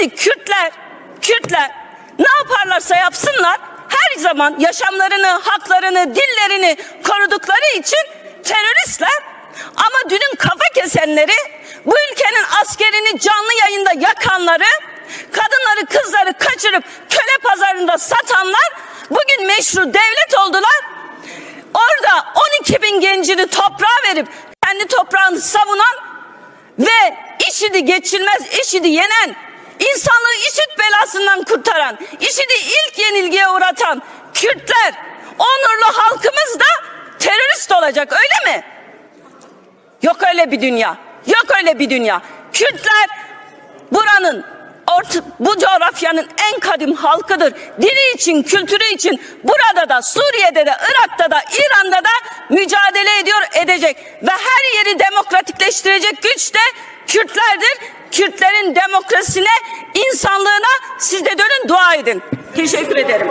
Şimdi Kürtler, Kürtler ne yaparlarsa yapsınlar her zaman yaşamlarını, haklarını, dillerini korudukları için teröristler ama dünün kafa kesenleri bu ülkenin askerini canlı yayında yakanları kadınları kızları kaçırıp köle pazarında satanlar bugün meşru devlet oldular. Orada 12 bin gencini toprağa verip kendi toprağını savunan ve IŞİD'i geçilmez, IŞİD'i yenen, insanlığı IŞİD belasından kurtaran, IŞİD'i ilk yenilgiye uğratan Kürtler, onurlu halkımız da terörist olacak öyle mi? Yok öyle bir dünya. Yok öyle bir dünya. Kürtler buranın orta, bu coğrafyanın en kadim halkıdır. Dili için, kültürü için burada da, Suriye'de de, Irak'ta da, İran'da da mücadele ediyor, edecek. Ve her yeri demokratikleştirecek güç de Kürtlerdir. Kürtlerin demokrasisine, insanlığına siz de dönün dua edin. Teşekkür ederim.